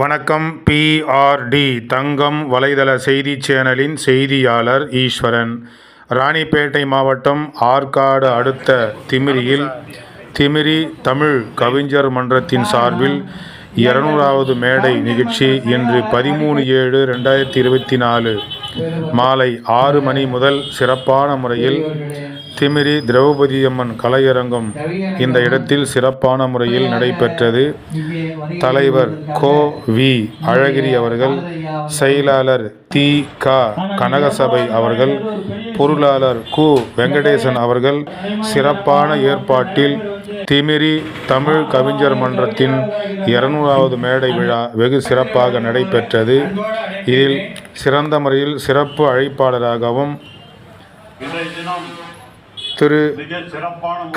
வணக்கம் பிஆர்டி தங்கம் வலைதள செய்தி சேனலின் செய்தியாளர் ஈஸ்வரன். ராணிப்பேட்டை மாவட்டம் ஆற்காடு அடுத்த திமிரியில் திமிரி தமிழ் கவிஞர் மன்றத்தின் சார்பில் இருநூறாவது மேடை நிகழ்ச்சி இன்று பதிமூணு ஏழு ரெண்டாயிரத்தி இருபத்தி நாலு. மாலை ஆறு மணி முதல் சிறப்பான முறையில் திமிரி திரௌபதியம்மன் கலையரங்கம் இந்த இடத்தில் சிறப்பான முறையில் நடைபெற்றது. தலைவர் கோ வி அழகிரி அவர்கள் செயலாளர் தி க கனகசபை அவர்கள் பொருளாளர் கு வெங்கடேசன் அவர்கள் சிறப்பான ஏற்பாட்டில் திமிரி தமிழ் கவிஞர் மன்றத்தின் இருநூறாவது மேடை விழா வெகு சிறப்பாக நடைபெற்றது. இதில் சிறந்த முறையில் சிறப்பு அழைப்பாளராகவும் திரு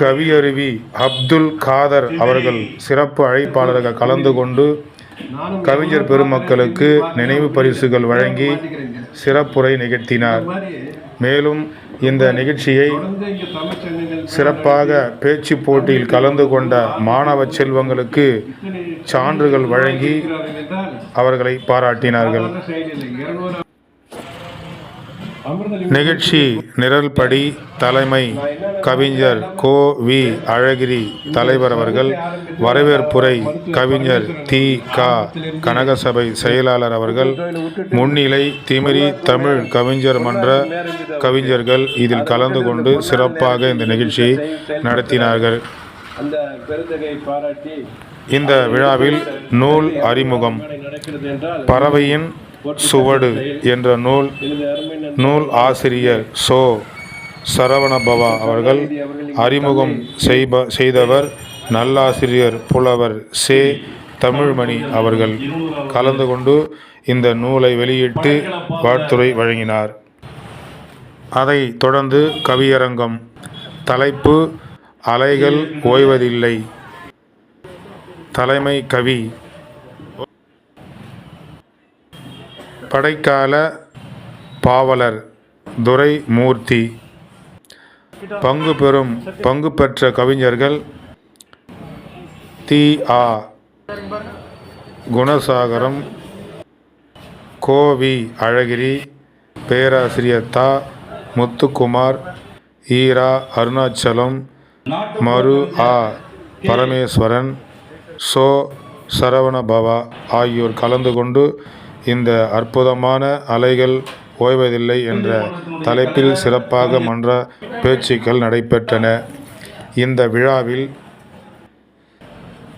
கவியருவி அப்துல் காதர் அவர்கள் சிறப்பு அழைப்பாளராக கலந்து கொண்டு கவிஞர் பெருமக்களுக்கு நினைவு பரிசுகள் வழங்கி சிறப்புரை நிகழ்த்தினார். மேலும் இந்த நிகழ்ச்சியை சிறப்பாக பேச்சு போட்டியில் கலந்து கொண்ட மாணவ செல்வங்களுக்கு சான்றுகள் வழங்கி அவர்களை பாராட்டினார்கள். நிகழ்ச்சி நிரல்படி தலைமை கவிஞர் கோ வி அழகிரி தலைவர் அவர்கள் வரவேற்புரை கவிஞர் தி. கா. கனகசபை செயலாளர் அவர்கள் முன்னிலை திமிரி தமிழ் கவிஞர் மன்ற கவிஞர்கள் இதில் கலந்து கொண்டு சிறப்பாக இந்த நிகழ்ச்சியை நடத்தினார்கள். இந்த விழாவில் நூல் அறிமுகம் பறவையின் சுவடு என்ற நூல் நூல் ஆசிரியர் சோ. சரவணபவா அவர்கள் அறிமுகம் செய்ப செய்தவர் நல்லாசிரியர் புலவர் சே. தமிழ்மணி அவர்கள் கலந்து கொண்டு இந்த நூலை வெளியிட்டு வாழ்த்துரை வழங்கினார். அதைத் தொடர்ந்து கவியரங்கம் தலைப்பு அலைகள் ஓய்வதில்லை. தலைமை கவி படைக்கால பாவலர் துரை மூர்த்தி பங்கு பெறும் பங்கு பெற்ற கவிஞர்கள் தி. ஆ. குணசாகரம் கோவி அழகிரி பேராசிரியர் தா. முத்துக்குமார் ஈரா அருணாச்சலம் மரு. ஆ. பரமேஸ்வரன் சோ. சரவணபவா ஆகியோர் கலந்து கொண்டு இந்த அற்புதமான அலைகள் ஓய்வதில்லை என்ற தலைப்பில் சிறப்பாக மன்ற பேச்சுக்கள் நடைபெற்றன. இந்த விழாவில்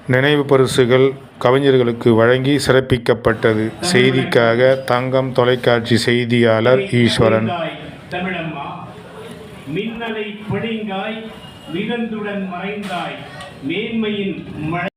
நினைவு பரிசுகள் கவிஞர்களுக்கு வழங்கி சிறப்பிக்கப்பட்டது. செய்திக்காக தங்கம் தொலைக்காட்சி செய்தியாளர் ஈஸ்வரன். மின்னலை மிதந்துடன் மறைந்தாய் மேன்மையின்